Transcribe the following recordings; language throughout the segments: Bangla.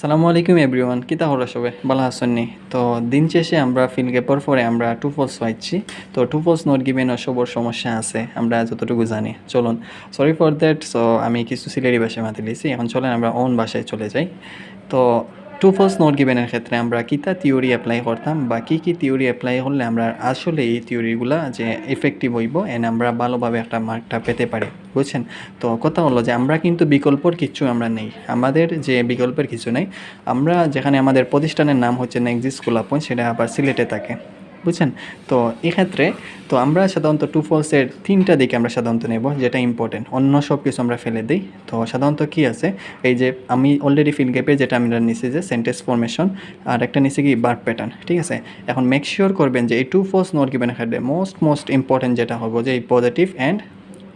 সালামু আলাইকুম এভরিওয়ান, কি তাহলে সবে ভালো আসেননি তো দিন শেষে আমরা ফিল গেপর পরে আমরা টু ফলস পাইছি। তো টু ফলস নোট গিভেন সবর সমস্যা আছে, আমরা যতটুকু জানি। চলুন সরি ফর দ্যাট সো আমি কিছু সিলেরি ভাষায় মাতি লিছি। এখন চলেন আমরা ওন ভাষায় চলে যাই। তো টু ফার্স্ট নোট গিভেনের ক্ষেত্রে আমরা কিতা থিওরি অ্যাপ্লাই করতাম বা কী কী থিওরি অ্যাপ্লাই করলে আমরা আসলে এই থিওরিগুলো যে এফেক্টিভ হইব অ্যান্ড আমরা ভালোভাবে একটা মার্কটা পেতে পারি, বুঝছেন? তো কথা হলো যে আমরা কিন্তু বিকল্পর কিছু আমরা নেই, আমাদের যে বিকল্পের কিছু নেই, আমরা যেখানে আমাদের প্রতিষ্ঠানের নাম হচ্ছে নেক্সিস স্কুল আপন সেটা আবার সিলেটে থাকে। বুঝছেন? তো এক্ষেত্রে, তো আমরা সাধারণত টু ফলসের তিনটা দিকে আমরা সাধারণত নেব, যেটা ইম্পর্টেন্ট অন্য সব কিছু আমরা ফেলে দিই। তো সাধারণত কি আছে? এই যে আমি অলরেডি ফিল গ্যাপে যেটা আমরা নিছি যে সেন্টেন্স ফরমেশন আর একটা নিছি কি বার্ড প্যাটার্ন ঠিক আছে? এখন মেক শিওর করবেন যে এই টু ফলস নোট গিভেন ক্ষেত্রে মোস্ট মোস্ট ইম্পর্টেন্ট যেটা হব যে এই পজিটিভ অ্যান্ড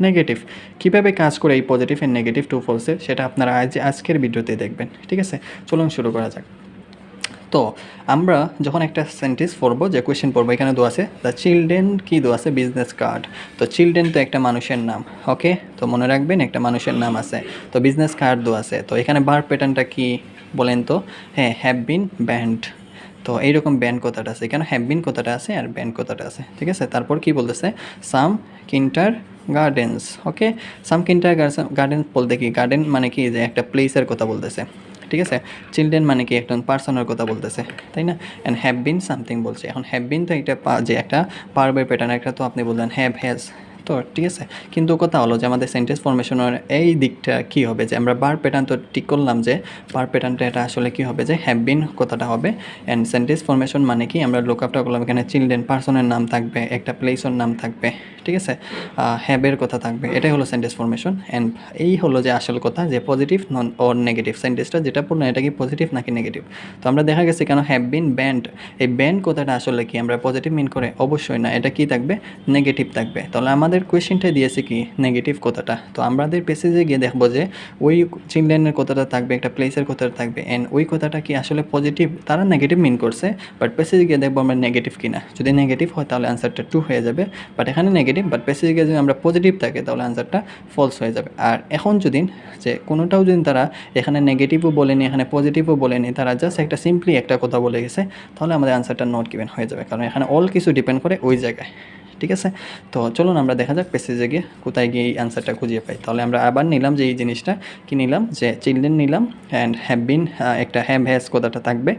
নেগেটিভ কীভাবে কাজ করে এই পজিটিভ অ্যান্ড নেগেটিভ টু ফলসের সেটা আপনারা আজ আজকের ভিডিওতে দেখবেন, ঠিক আছে? চলুন শুরু করা যাক। তো আমরা যখন একটা সেন্টেন্স পড়ব, যে কোয়েশ্চেন পড়ব, এখানে দো আছে দ্য চিলড্রেন কি দো আছে? বিজনেস কার্ড তো চিলড্রেন তো একটা মানুষের নাম ওকে তো মনে রাখবেন একটা মানুষের নাম আছে। তো বিজনেস কার্ড দো আছে। তো এখানে বার প্যাটার্নটা কি বলেন তো? হ্যাঁ হ্যাভ বিন ব্যান্ড তো এইরকম ব্যান্ড কথাটা আছে। এখানে হ্যাভ বিন কথাটা আছে আর ব্যান্ড কথাটা আছে, ঠিক আছে? তারপর কি বলতেছে? Some kindergartens okay some kindergartens বলতে কি? গার্ডেন মানে কি? যে একটা প্লেসের কথা বলতেছে। ঠিক আছে? চিলড্রেন মানে কি একজন পার্সনের কথা বলতেছে, তাই না? অ্যান্ড হ্যাভ বিন সামথিং বলছে। এখন হ্যাভ বিন তো একটা যে একটা পারবের প্যাটার্ন একটা তো আপনি বললেন হ্যাভ হ্যাজ তো ঠিক আছে? কিন্তু কথা হলো যে আমাদের সেন্টেন্স ফরমেশনের এই দিকটা কি হবে? যে আমরা বার প্যাটার্ন তো ঠিক করলাম যে বার প্যাটার্নটা এটা আসলে কি হবে? যে হ্যাভ বিন কথাটা হবে। অ্যান্ড সেন্টেন্স ফরমেশন মানে কি? আমরা লোক আপটা করলাম, এখানে চিলড্রেন পার্সনের নাম থাকবে, একটা প্লেসের নাম থাকবে। ঠিক আছে? হ্যাবের কথা থাকবে। এটাই হলো সেন্টেন্স ফরমেশন অ্যান্ড এই হলো যে আসল কথা যে পজিটিভ নন ওর নেগেটিভ সেন্টেন্সটা যেটা পূর্ণ এটা কি পজিটিভ নাকি নেগেটিভ তো আমরা দেখা গেছে কেন হ্যাভ বিন ব্যান্ড এই ব্যান্ড কথাটা আসলে কি? আমরা পজিটিভ মিন করে অবশ্যই না। এটা কি থাকবে? নেগেটিভ থাকবে। তাহলে আমাদের কোয়েশ্চেনটা দিয়েছে কি নেগেটিভ কথাটা? তো আমাদের পেসেজে গিয়ে দেখব যে ওই চিলড্রেনের কথাটা থাকবে, একটা প্লেসের কথাটা থাকবে অ্যান্ড ওই কথাটা কি আসলে পজিটিভ তারা নেগেটিভ মিন করছে বাট পেসেজে গিয়ে দেখব আমরা নেগেটিভ কিনা। যদি নেগেটিভ হয় তাহলে অ্যান্সারটা টু হয়ে যাবে বাট এখানে নেগেটিভ বাট বেসিক্যালি যদি আমরা পজিটিভ থাকে, তাহলে অ্যান্সারটা ফলস হয়ে যাবে। আর এখন যদি যে কোনোটাও যদি তারা এখানে নেগেটিভও বলেনি, এখানে পজিটিভও বলেনি, তারা জাস্ট একটা সিম্পলি একটা কথা বলে গেছে, তাহলে আমাদের অ্যান্সারটা নট গিভেন হয়ে যাবে। কারণ এখানে অল কিছু ডিপেন্ড করে ওই জায়গায়। ঠিক আছে? তো চলুন আমরা দেখা যাক পেসেজে গিয়ে কোথায় গিয়ে এই অ্যান্সারটা খুঁজে পাই। তাহলে আমরা আবার নিলাম যে এই জিনিসটা, কি নিলাম? যে চিলড্রেন নিলাম অ্যান্ড হ্যাভ বিন একটা হ্যাভ হ্যাজ কথাটা থাকবে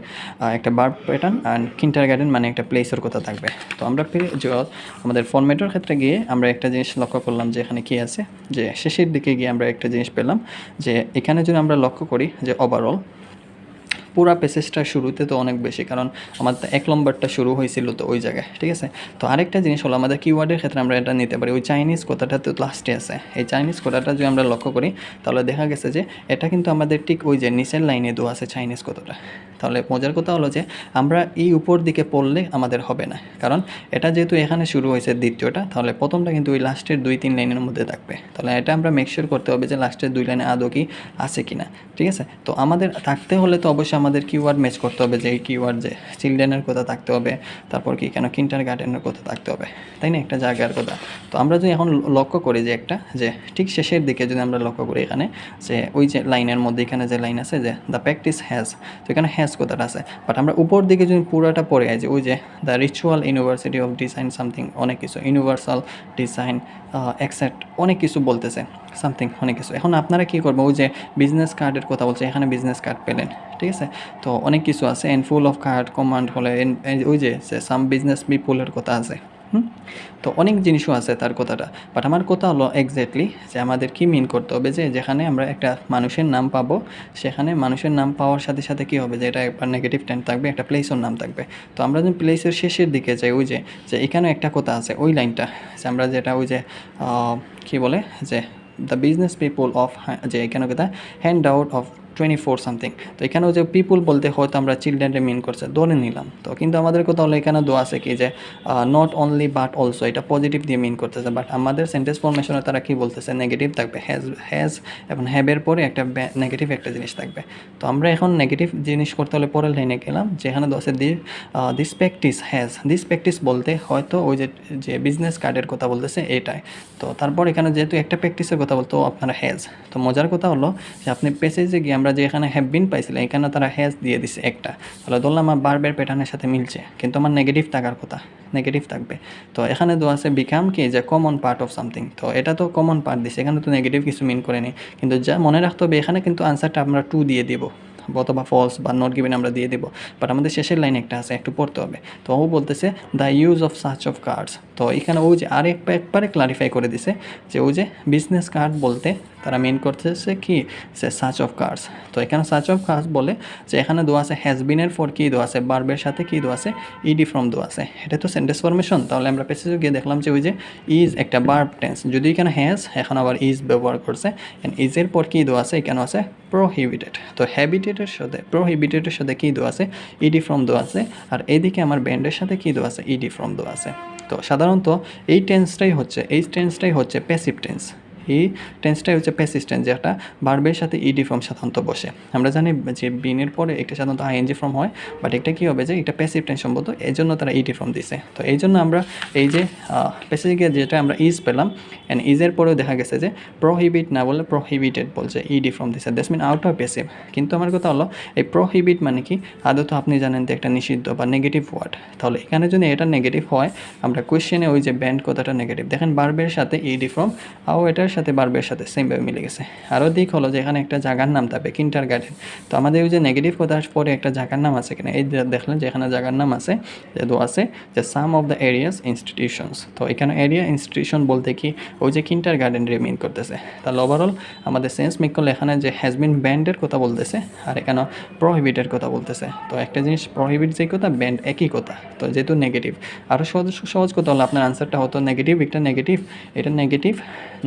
একটা বার প্যাটার্ন অ্যান্ড কিন্টার গার্ডেন মানে একটা প্লেসের কথা থাকবে। তো আমরা আমাদের ফর্মেটের ক্ষেত্রে গিয়ে আমরা একটা জিনিস লক্ষ্য করলাম যে এখানে কি আছে? যে শেষের দিকে গিয়ে আমরা একটা জিনিস পেলাম যে এখানে যদি আমরা লক্ষ্য করি যে ওভারঅল পুরা প্যাসেজটা শুরুতে তো অনেক বেশি, কারণ আমার এক নম্বরটা শুরু হয়েছিল তো ওই জায়গায়, ঠিক আছে? তো আরেকটা জিনিস হলো আমাদের কিওয়ার্ডের ক্ষেত্রে আমরা এটা নিতে পারি, ওই চাইনিজ কথাটা তো লাস্টে আছে। এই চাইনিজ কথাটা যদি আমরা লক্ষ্য করি, তাহলে দেখা গেছে যে এটা কিন্তু আমাদের ঠিক ওই যে নিচের লাইনে দেওয়া আছে চাইনিজ কথাটা তাহলে মজার কথা হলো যে আমরা এই উপর দিকে পড়লে আমাদের হবে না, কারণ এটা যেহেতু এখানে শুরু হয়েছে দ্বিতীয়টা, তাহলে প্রথমটা কিন্তু ওই লাস্টের দুই তিন লাইনের মধ্যে থাকবে। তাহলে এটা আমরা মেকশিওর করতে হবে যে লাস্টের দুই লাইনে আদৌ কি আছে কি না ঠিক আছে? তো আমাদের থাকতে হলে তো অবশ্যই আমাদের কিওয়ার্ড ম্যাচ করতে হবে যে কিওয়ার্ড যে চিলড্রেনের কথা থাকতে হবে, তারপর কি কেন কিন্টার গার্ডেনের কথা থাকতে হবে, তাই না? একটা জায়গার কথা। তো আমরা যদি এখন লক্ষ্য করি যে একটা, যে ঠিক শেষের দিকে যদি আমরা লক্ষ্য করি এখানে, যে ওই যে লাইনের মধ্যে এখানে যে লাইন আছে, যে দ্য প্র্যাকটিস হ্যাজ তো এখানে হ্যাজ কথাটা আছে। বাট আমরা উপর দিকে যদি পুরোটা পড়ে যে ওই যে the ritual university of design something অনেক কিছু ইউনিভার্সাল ডিজাইন এক্সেট অনেক কিছু বলতেছে সামথিং অনেক কিছু। এখন আপনারা কী করব, ওই যে বিজনেস কার্ডের কথা বলছে, এখানে বিজনেস কার্ড পেলেন, ঠিক আছে? তো অনেক কিছু আছে and full of card command হলে ওই যে সাম বিজনেস পিপুলের কথা আছে। তো অনেক জিনিসও আছে তার কথাটা। বাট আমার কথা হলো এক্স্যাক্টলি যে আমাদের কি মিন করতে হবে যে যেখানে আমরা একটা মানুষের নাম পাবো, সেখানে মানুষের নাম পাওয়ার সাথে সাথে কি হবে যে এটা একবার নেগেটিভ টেন থাকবে, একটা প্লেসের নাম থাকবে। তো আমরা যদি প্লেসের শেষের দিকে যাই, ওই যে যে এখানে একটা কথা আছে, ওই লাইনটা, যে আমরা যেটা ওই যে কি বলে, যে দ্য বিজনেস পিপুল অফ যে এখানে কথা hand out of twenty four something তো এখানেও যে পিপুল বলতে হয়তো আমরা চিলড্রেনরে মিন করছে, ধরে নিলাম। তো কিন্তু আমাদের কথা হলো এখানে দোয়া আছে কি যে নট অনলি বাট অলসো এটা পজিটিভ দিয়ে মিন করতেছে। বাট আমাদের সেন্টেন্স ফরমেশনে তারা কি বলতেছে? নেগেটিভ থাকবে। হ্যাজ হ্যাজ এবং হ্যাবের পরে একটা নেগেটিভ একটা জিনিস থাকবে। তো আমরা এখন নেগেটিভ জিনিস করতে হলে পরের লাইনে গেলাম, যেখানে দোষে the this practice has this practice বলতে হয়তো ওই যে যে বিজনেস কার্ডের কথা বলতেছে, এটাই। তো তারপর এখানে যেহেতু একটা প্র্যাকটিসের কথা বলতো, আপনারা হ্যাজ তো মজার কথা হলো যে, আপনি পেসেজে গিয়ে আমরা আমরা যে এখানে হ্যাভ বিন পাইছিলাম এখানে তারা হ্যাজ দিয়ে দিছে একটা। তাহলে ধরলাম আমার বারবের প্যাটার্নের সাথে মিলছে, কিন্তু আমার নেগেটিভ থাকার কথা নেগেটিভ থাকবে। তো এখানে তো আছে বিকাম কি, যে কমন পার্ট অফ সামথিং তো এটা তো কমন পার্ট দিছে, এখানে তো নেগেটিভ কিছু মিন করেনি কিন্তু যা মনে রাখতে হবে, এখানে কিন্তু আনসারটা আমরা টু দিয়ে দিব। অথবা ফলস বা নট গিভেন আমরা দিয়ে দেবো। বাট আমাদের শেষের লাইন একটা আছে, একটু পড়তে হবে। তো ও বলতেছে the use of search of cards তো এখানে ও যে আর এক একবারে ক্লারিফাই করে দিছে যে ও যে বিজনেস কার্ড বলতে তারা মেন করতেছে কি? সে সার্চ অফ কার্ডস তো এখানে সার্চ অফ কার্ডস বলে যে এখানে দোয়া আছে হ্যাজবিনের ফর কি দোয়া আছে? বার্বের সাথে কি দোয়া আছে? ইডি ফ্রম দোয়া আছে। এটা তো সেন্টেন্স ফরমেশন তাহলে আমরা পেসেজে গিয়ে দেখলাম যে ওই যে ইজ একটা বার্ব টেন্স যদি এখানে হ্যাজ এখন আবার ইজ ব্যবহার করছে। অ্যান্ড ইজের পর কি দোয়া আছে? এখানে আছে? প্রোহিবিটেড তো হ্যাবিটেটের সাথে, প্রোহিবিটেডের সাথে কী দোয়া আছে? ইডি ফ্রম দোয়া আছে। আর এদিকে আমার ব্যান্ডের সাথে কী দোয়া আছে? ইডি ফ্রম দোয়া আছে। তো সাধারণত এই টেন্সটাই হচ্ছে, এই টেন্সটাই হচ্ছে প্যাসিভ টেন্স এই টেন্সটাই হচ্ছে প্যাসিভ টেন্স যেটা বার্বের সাথে ইডি ফর্ম সাধারণত বসে। আমরা জানি যে বিনের পরে একটা সাধারণত আইএনজি ফর্ম হয় বাট এটা কী হবে যে এটা প্যাসিভ টেন্স সম্ভবত এই জন্য তারা ইডি ফর্ম দিছে। তো এই জন্য আমরা এই যে প্যাসিফিকে যেটা আমরা ইজ পেলাম অ্যান্ড ইজের পরেও দেখা গেছে যে প্রহিবিট না বলে প্রহিবিটেড বলছে ইডি ফর্ম দিছে। That's mean out of passive কিন্তু আমার কথা হলো, এই প্রহিবিট মানে কি? আদত আপনি জানেন যে একটা নিষিদ্ধ বা নেগেটিভ ওয়ার্ড তাহলে এখানে যদি এটা নেগেটিভ হয়, আমরা কোয়েশ্চেনে ওই যে ব্যান্ড কথাটা নেগেটিভ দেখেন বার্বের সাথে ইডি ফর্ম আও এটার সাথে বার্বের সাথে সেমভাবে মিলে গেছে। আরও দিক হলো যে এখানে একটা জায়গার নাম থাকবে কিন্টার গার্ডেন তো আমাদের ওই যে নেগেটিভ কথার পরে একটা জায়গার নাম আছে কিনা, এই দেখলেন যে এখানে জায়গার নাম আছে, যে দো আছে, যে some of the areas institutions তো এখানে এরিয়া ইনস্টিটিউশন বলতে কি, ওই যে কিন্টার গার্ডেন রিমিন করতেছে। তাহলে ওভারঅল আমাদের সেন্স মেক করলে এখানে যে হ্যাজবিন ব্যান্ডের কথা বলতেছে, আর এখানে প্রহিবিটের কথা বলতেছে। তো একটা জিনিস প্রহিবিট যে কথা ব্যান্ড একই কথা। তো যেহেতু নেগেটিভ আরও সহজ সহজ কথা হলো, আপনার আনসারটা হতো নেগেটিভ একটা নেগেটিভ এটা নেগেটিভ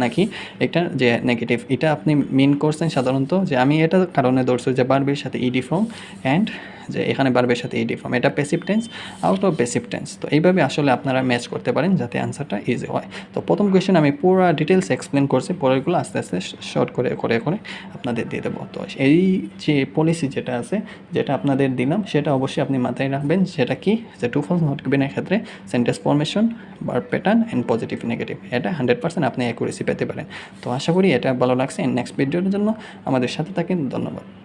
নাকি এটা যে নেগেটিভ এটা আপনি মিন করছেন সাধারণত যে আমি এটা কারণে ধরছি যে বার্বের সাথে ইডি ফর্ম অ্যান্ড যে এখানে বার্বের সাথে এই ডিফর্ম এটা passive tense out of passive tense তো এইভাবে আসলে আপনারা ম্যাচ করতে পারেন যাতে অ্যান্সারটা ইজি হয়। তো প্রথম কোয়েশ্চেন আমি পুরো ডিটেলস এক্সপ্লেন করছি, পরেরগুলো আস্তে আস্তে শর্ট করে করে করে আপনাদের দিয়ে দেবো। তো এই যে পলিসি যেটা আছে, যেটা আপনাদের দিলাম, সেটা অবশ্যই আপনি মাথায় রাখবেন। সেটা কি? যে টু ফলস নট গিভেনের ক্ষেত্রে সেন্টেন্স ফরমেশন বা প্যাটার্ন অ্যান্ড পজিটিভ নেগেটিভ এটা হান্ড্রেড পার্সেন্ট আপনি অ্যাকুরেসি পেতে পারেন। তো আশা করি এটা ভালো লাগছে। নেক্সট ভিডিওর জন্য আমাদের সাথে থাকেন। ধন্যবাদ।